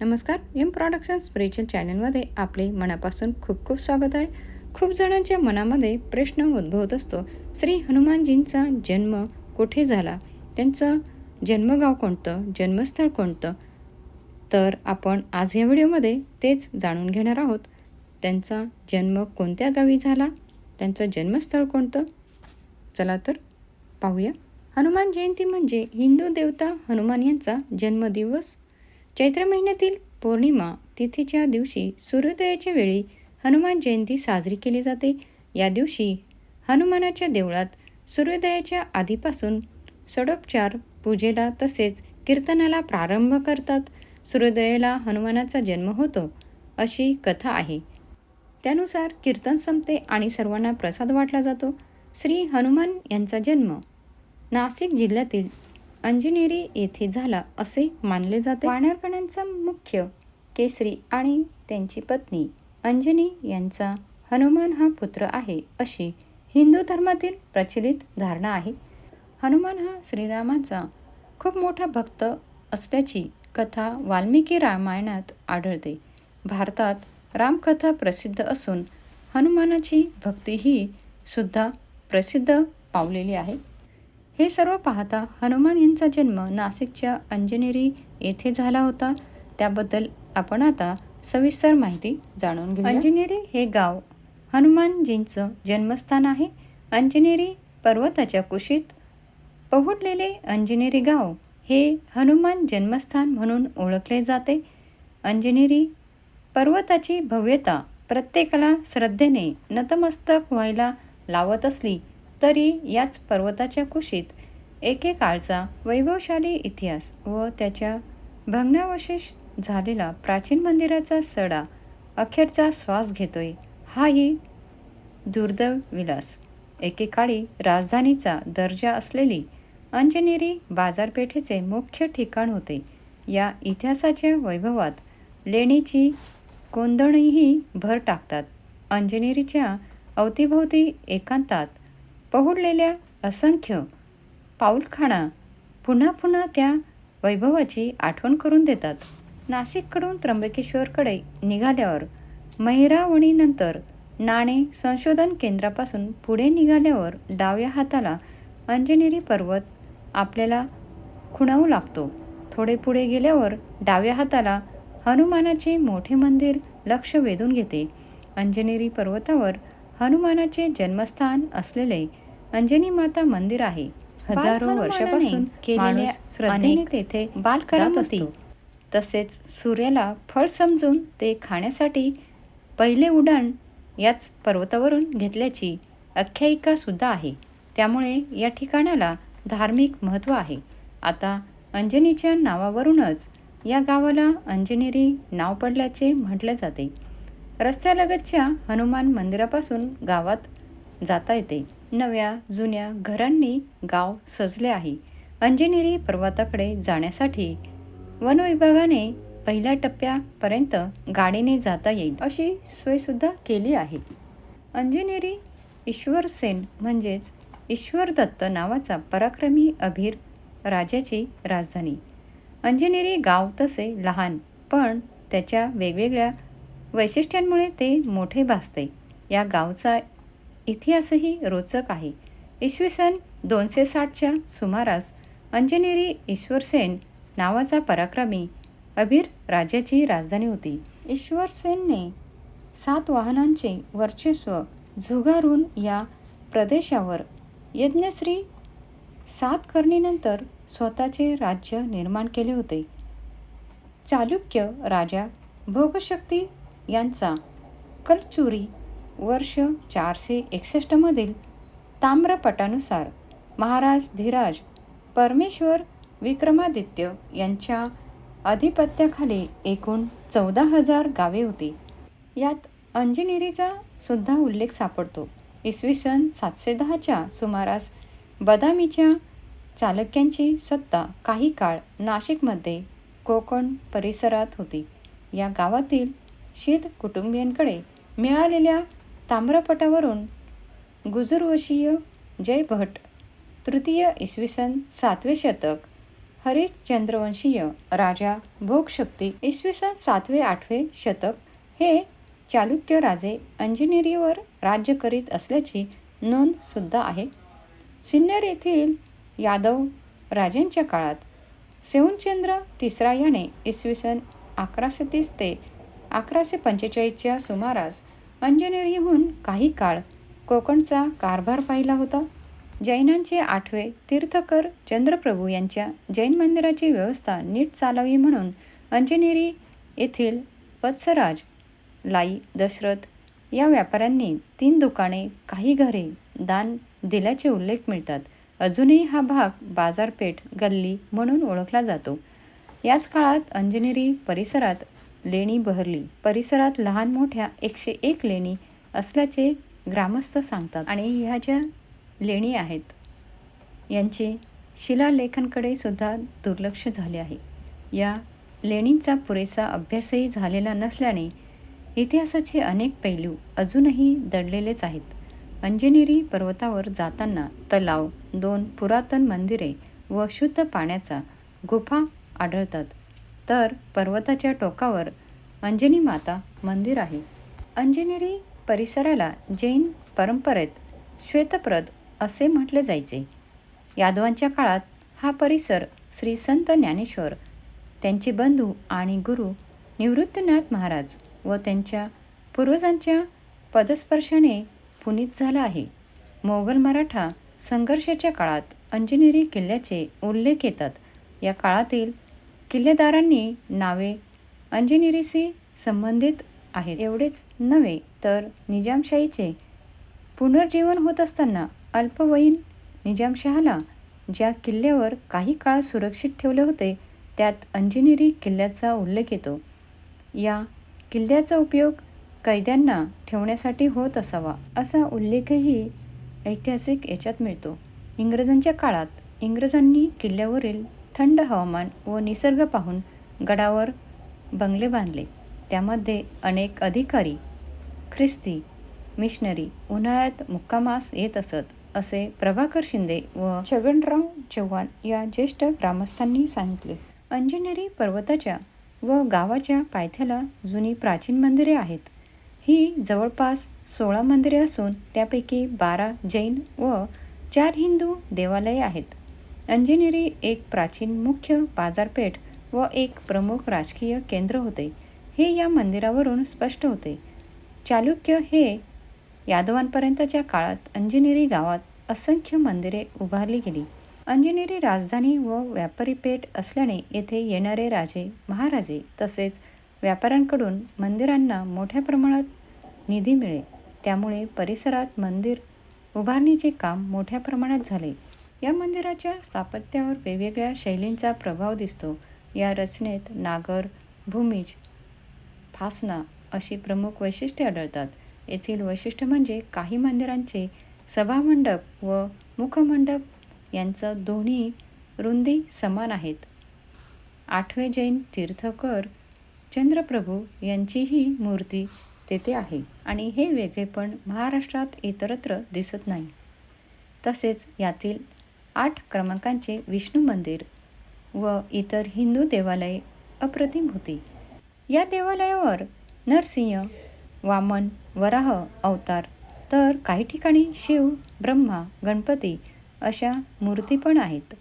नमस्कार M production spiritual चॅनलमध्ये आपले मनापासून खूप खूप स्वागत आहे. खूप जणांच्या मनामध्ये प्रश्न उद्भवत असतो श्री हनुमानजींचा जन्म कुठे झाला? त्यांचं जन्मगाव कोणतं? जन्मस्थळ कोणतं? तर आपण आज या व्हिडिओमध्ये तेच जाणून घेणार आहोत. त्यांचा जन्म कोणत्या गावी झाला? त्यांचं जन्मस्थळ कोणतं? चला तर पाहूया. हनुमान जयंती म्हणजे हिंदू देवता हनुमान यांचा जन्मदिवस चैत्र महिन्यातील पौर्णिमा तिथीच्या दिवशी सूर्योदयाच्या वेळी हनुमान जयंती साजरी केली जाते. या दिवशी हनुमानाच्या देवळात सूर्योदयाच्या आधीपासून षडोपचार पूजेला तसेच कीर्तनाला प्रारंभ करतात. सूर्योदयाला हनुमानाचा जन्म होतो अशी कथा आहे. त्यानुसार कीर्तन संपते आणि सर्वांना प्रसाद वाटला जातो. श्री हनुमान यांचा जन्म नाशिक जिल्ह्यातील अंजनेरी येथे झाला असे मानले जाते. वानरकणांचा मुख्य केसरी आणि त्यांची पत्नी अंजनी यांचा हनुमान हा पुत्र आहे अशी हिंदू धर्मातील प्रचलित धारणा आहे. हनुमान हा श्रीरामाचा खूप मोठा भक्त असल्याची कथा वाल्मिकी रामायणात आढळते. भारतात रामकथा प्रसिद्ध असून हनुमानाची भक्ती ही सुद्धा प्रसिद्ध पावलेली आहे. हे सर्व पाहता हनुमान यांचा जन्म नाशिकच्या अंजनेरी येथे झाला होता. त्याबद्दल आपण आता सविस्तर माहिती जाणून घेऊ अंजनेरी हे गाव हनुमानजींचं जन्मस्थान आहे. अंजनेरी पर्वताच्या कुशीत पहुडलेले अंजनेरी गाव हे हनुमान जन्मस्थान म्हणून ओळखले जाते. अंजनेरी पर्वताची भव्यता प्रत्येकाला श्रद्धेने नतमस्तक व्हायला लावत असली तरी याच पर्वताच्या कुशीत एकेकाळचा वैभवशाली इतिहास व त्याच्या भग्नावशेष झालेला प्राचीन मंदिराचा सडा अखेरचा श्वास घेतोय हाही दुर्दैव विलास एकेकाळी राजधानीचा दर्जा असलेली अंजनेरी बाजारपेठेचे मुख्य ठिकाण होते. या इतिहासाच्या वैभवात लेणीची कोंदणीही भर टाकतात. अंजनेरीच्या अवतीभोवती एकांतात पहुडलेल्या असंख्य पाऊलखाणा पुन्हा पुन्हा त्या वैभवाची आठवण करून देतात. नाशिककडून त्र्यंबकेश्वरकडे निघाल्यावर महिरावणीनंतर नाणे संशोधन केंद्रापासून पुढे निघाल्यावर डाव्या हाताला अंजनेरी पर्वत आपल्याला खुणावू लागतो. थोडे पुढे गेल्यावर डाव्या हाताला हनुमानाचे मोठे मंदिर लक्ष वेधून घेते. अंजनेरी पर्वतावर हनुमानाचे जन्मस्थान असलेले अंजनी माता मंदिर आहे. हजारो वर्षापासून केलेल्या श्रद्धेने तेथे बाल करत असतो. तसेच सूर्याला फळ समजून ते खाण्यासाठी पहिले उडाण याच पर्वतावरून घेतल्याची आख्यायिका सुद्धा आहे. त्यामुळे या ठिकाणाला धार्मिक महत्त्व आहे. आता अंजनीच्या नावावरूनच या गावाला अंजनेरी नाव पडल्याचे म्हटले जाते. रस्त्यालगतच्या हनुमान मंदिरापासून गावात जाता येते. नव्या जुन्या घरांनी गाव सजले आहे. अंजनेरी पर्वताकडे जाण्यासाठी वन विभागाने पहिल्या टप्प्यापर्यंत गाडीने जाता येईल अशी सोयसुद्धा केली आहे. अंजनेरी ईश्वरसेन म्हणजेच ईश्वरदत्त नावाचा पराक्रमी अभिर राजाची राजधानी. अंजनेरी गाव तसे लहान पण त्याच्या वेगवेगळ्या वैशिष्ट्यांमुळे ते मोठे भासते. या गावचा इतिहासही रोचक आहे. इसवी सन दोनशे साठच्या सुमारास अंजनेरी ईश्वरसेन नावाचा पराक्रमी अबीर राज्याची राजधानी होती. ईश्वरसेनने सात वाहनांचे वर्चस्व झुगारून या प्रदेशावर यज्ञश्री सात करणीनंतर स्वतःचे राज्य निर्माण केले होते. चालुक्य राजा भोगशक्ती यांचा कलचुरी वर्ष चारशे एकसष्टमधील ताम्रपटानुसार महाराज धीराज परमेश्वर विक्रमादित्य यांच्या अधिपत्याखाली एकूण चौदा हजार गावे होती. यात अंजनेरीचा सुद्धा उल्लेख सापडतो. इसवी सन सातशे दहाच्या सुमारास बदामीच्या चालक्यांची सत्ता काही काळ नाशिकमध्ये कोकण परिसरात होती. या गावातील शीत कुटुंबियांकडे मिळालेल्या ताम्रपटावरून गुजरवशीय जयभट तृतीय इसवी सन सातवे शतक हरिश्चंद्रवंशीय राजा भोगशक्ती इसवी सन सातवे आठवे शतक हे चालुक्य राजे अंजनेरीवर राज्य करीत असल्याची नोंद सुद्धा आहे. सिन्नर येथील यादव राजेंच्या काळात सेवनचंद्र तिसरा याने इसवी सन अकराशे तीस ते अकराशे पंचेचाळीसच्या सुमारास अंजनेरीहून काही काळ कोकणचा कारभार पाहिला होता. जैनांचे आठवे तीर्थकर चंद्रप्रभू यांच्या जैन मंदिराची व्यवस्था नीट चालावी म्हणून अंजनेरी येथील वत्सराज लाई दशरथ या व्यापाऱ्यांनी तीन दुकाने काही घरे दान दिल्याचे उल्लेख मिळतात. अजूनही हा भाग बाजारपेठ गल्ली म्हणून ओळखला जातो. याच काळात अंजनेरी परिसरात लेणी बहरली. परिसरात लहान मोठ्या एकशे एक लेणी असल्याचे ग्रामस्थ सांगतात. आणि ह्या ज्या लेणी आहेत यांचे शिलालेखांकडे सुद्धा दुर्लक्ष झाले आहे. या लेणींचा पुरेसा अभ्यासही झालेला नसल्याने इतिहासाचे अनेक पैलू अजूनही दडलेलेच आहेत. अंजनेरी पर्वतावर जाताना तलाव दोन पुरातन मंदिरे व शुद्ध पाण्याचा गुफा आढळतात. तर पर्वताच्या टोकावर अंजनी माता मंदिर आहे. अंजनेरी परिसराला जैन परंपरेत श्वेतप्रद असे म्हटले जायचे. यादवांच्या काळात हा परिसर श्री संत ज्ञानेश्वर त्यांचे बंधू आणि गुरु निवृत्तनाथ महाराज व त्यांच्या पूर्वजांच्या पदस्पर्शाने पुनीत झाला आहे. मोगल मराठा संघर्षाच्या काळात अंजनेरी किल्ल्याचे उल्लेख येतात. या काळातील किल्लेदारांनी नावे अंजनेरीशी संबंधित आहेत. एवढेच नव्हे तर निजामशाहीचे पुनर्जीवन होत असताना अल्पवयीन निजामशहाला ज्या किल्ल्यावर काही काळ सुरक्षित ठेवले होते त्यात अंजनेरी किल्ल्याचा उल्लेख येतो. या किल्ल्याचा उपयोग कैद्यांना ठेवण्यासाठी होत असावा असा उल्लेखही ऐतिहासिक याच्यात मिळतो. इंग्रजांच्या काळात इंग्रजांनी किल्ल्यावरील थंड हवामान व निसर्ग पाहून गडावर बंगले बांधले. त्यामध्ये अनेक अधिकारी ख्रिस्ती मिशनरी उन्हाळ्यात मुक्कामास येत असत असे प्रभाकर शिंदे व छगनराव चव्हाण या ज्येष्ठ ग्रामस्थांनी सांगितले. अंजनेरी पर्वताच्या व गावाच्या पायथ्याला जुनी प्राचीन मंदिरे आहेत. ही जवळपास सोळा मंदिरे असून त्यापैकी बारा जैन व चार हिंदू देवालये आहेत. अंजनेरी एक प्राचीन मुख्य बाजारपेठ व एक प्रमुख राजकीय केंद्र होते. हे या मंदिरावरून स्पष्ट होते. चालुक्य हे यादवांपर्यंतच्या काळात अंजनेरी गावात असंख्य मंदिरे उभारली गेली. अंजनेरी राजधानी व व्यापारी पेठ असल्याने येथे येणारे राजे महाराजे तसेच व्यापाऱ्यांकडून मंदिरांना मोठ्या प्रमाणात निधी मिळे त्यामुळे परिसरात मंदिर उभारणीचे काम मोठ्या प्रमाणात झाले. या मंदिराच्या स्थापत्यावर वेगवेगळ्या शैलींचा प्रभाव दिसतो. या रचनेत नागर भूमिज फासना अशी प्रमुख वैशिष्ट्ये आढळतात. येथील वैशिष्ट्य म्हणजे काही मंदिरांचे सभामंडप व मुखमंडप यांचं दोन्ही रुंदी समान आहेत. आठवे जैन तीर्थकर चंद्रप्रभू यांचीही मूर्ती तेथे आहे आणि हे वेगळेपण महाराष्ट्रात इतरत्र दिसत नाही. तसेच यातील आठ क्रमांकांचे विष्णू मंदिर व इतर हिंदू देवालये अप्रतिम होती. या देवालयावर नरसिंह वामन वराह अवतार तर काही ठिकाणी शिव ब्रह्मा गणपती अशा मूर्ती पण आहेत.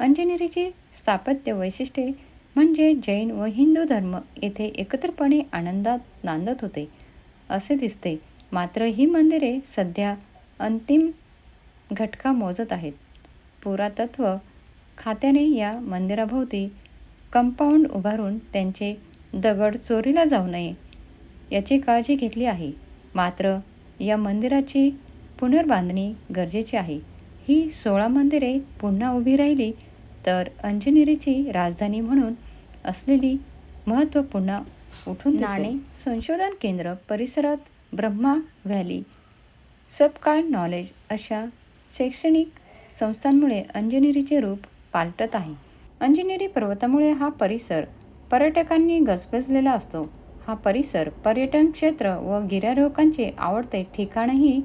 अंजनेरीची स्थापत्य वैशिष्ट्ये म्हणजे जैन व हिंदू धर्म येथे एकत्रपणे आनंदात नांदत होते. असे दिसते मात्र ही मंदिरे सध्या अंतिम घटका मोजत आहेत. पुरातत्व खात्याने या मंदिराभोवती कंपाऊंड उभारून त्यांचे दगड चोरीला जाऊ नये याची काळजी घेतली आहे. मात्र या मंदिराची पुनर्बांधणी गरजेची आहे. ही सोळा मंदिरे पुन्हा उभी राहिली तर अंजनेरीची राजधानी म्हणून असलेली महत्त्व पुन्हा उठून नाणे संशोधन केंद्र परिसरात ब्रह्मा व्हॅली सबकाळ नॉलेज अशा शैक्षणिक संस्थांमुळे अंजनेरीचे रूप पालटत आहे. अंजनेरी पर्वतामुळे हा परिसर पर्यटकांनी गजबजलेला असतो. हा परिसर पर्यटन क्षेत्र व गिर्यारोहकांचे आवडते ठिकाणही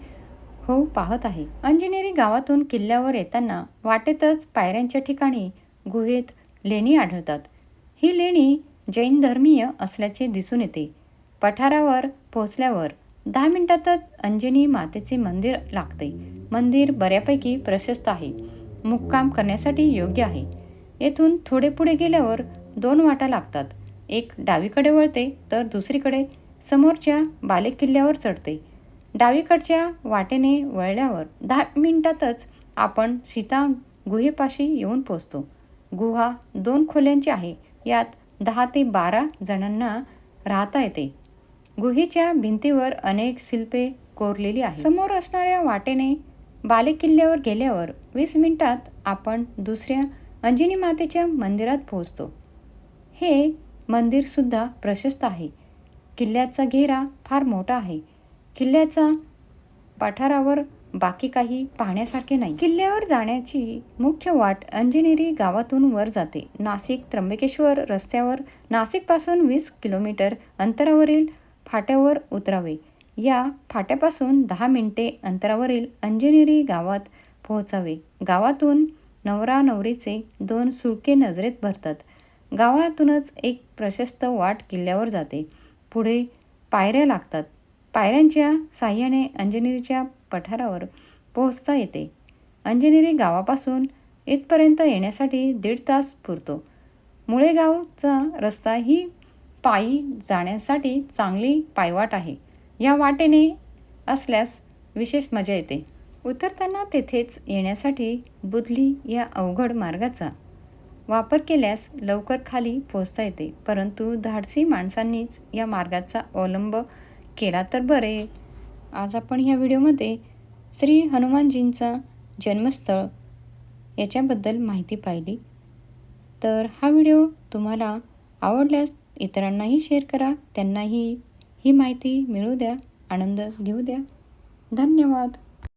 होऊ पाहत आहे. अंजनेरी गावातून किल्ल्यावर येताना वाटेतच पायऱ्यांच्या ठिकाणी गुहेत लेणी आढळतात. ही लेणी जैन धर्मीय असल्याचे दिसून येते. पठारावर पोहोचल्यावर दहा मिनिटातच अंजनी मातेचे मंदिर लागते. मंदिर बऱ्यापैकी प्रशस्त आहे. मुक्काम करण्यासाठी योग्य आहे. येथून थोडे पुढे गेल्यावर दोन वाटा लागतात. एक डावीकडे वळते तर दुसरीकडे समोरच्या बालेकिल्ल्यावर चढते. डावीकडच्या वाटेने वळल्यावर दहा मिनिटातच आपण सीता गुहेपाशी येऊन पोचतो गुहा दोन खोल्यांची आहे. यात दहा ते बारा जणांना राहता येते. गुहेच्या भिंतीवर अनेक शिल्पे कोरलेली आहेत. समोर असणाऱ्या वाटेने बालेकिल्ल्यावर गेल्यावर वीस मिनिटात आपण दुसऱ्या अंजिनी मातेच्या मंदिरात पोहोचतो. हे मंदिरसुद्धा प्रशस्त आहे. किल्ल्याचा घेरा फार मोठा आहे. किल्ल्याचा पठारावर बाकी काही पाहण्यासारखे नाही. किल्ल्यावर जाण्याची मुख्य वाट अंजनेरी गावातून वर जाते. नाशिक त्र्यंबकेश्वर रस्त्यावर नाशिकपासून वीस किलोमीटर अंतरावरील फाट्यावर उतरावे. या फाट्यापासून दहा मिनटे अंतरावरील अंजनेरी गावात पोहोचावे. गावातून नवरा नवरीचे दोन सुळके नजरेत भरतात. गावातूनच एक प्रशस्त वाट किल्ल्यावर जाते. पुढे पायऱ्या लागतात. पायऱ्यांच्या साह्याने अंजनेरीच्या पठारावर पोहोचता येते. अंजनेरी गावापासून इथपर्यंत येण्यासाठी दीड तास पुरतो. मुळेगावचा रस्ता ही पायी जाण्यासाठी चांगली पायवाट आहे. या वाटेने असल्यास विशेष मजा येते. उतरताना तेथेच येण्यासाठी बुधली या अवघड मार्गाचा वापर केल्यास लवकर खाली पोहोचता येते. परंतु धाडसी माणसांनीच या मार्गाचा अवलंब केला तर बरे. आज आपण ह्या व्हिडिओमध्ये श्री हनुमानजींचा जन्मस्थळ याच्याबद्दल माहिती पाहिली. तर हा व्हिडिओ तुम्हाला आवडल्यास इतरांनाही शेअर करा. त्यांनाही ही माहिती मिळू द्या. आनंद घेऊ द्या. धन्यवाद.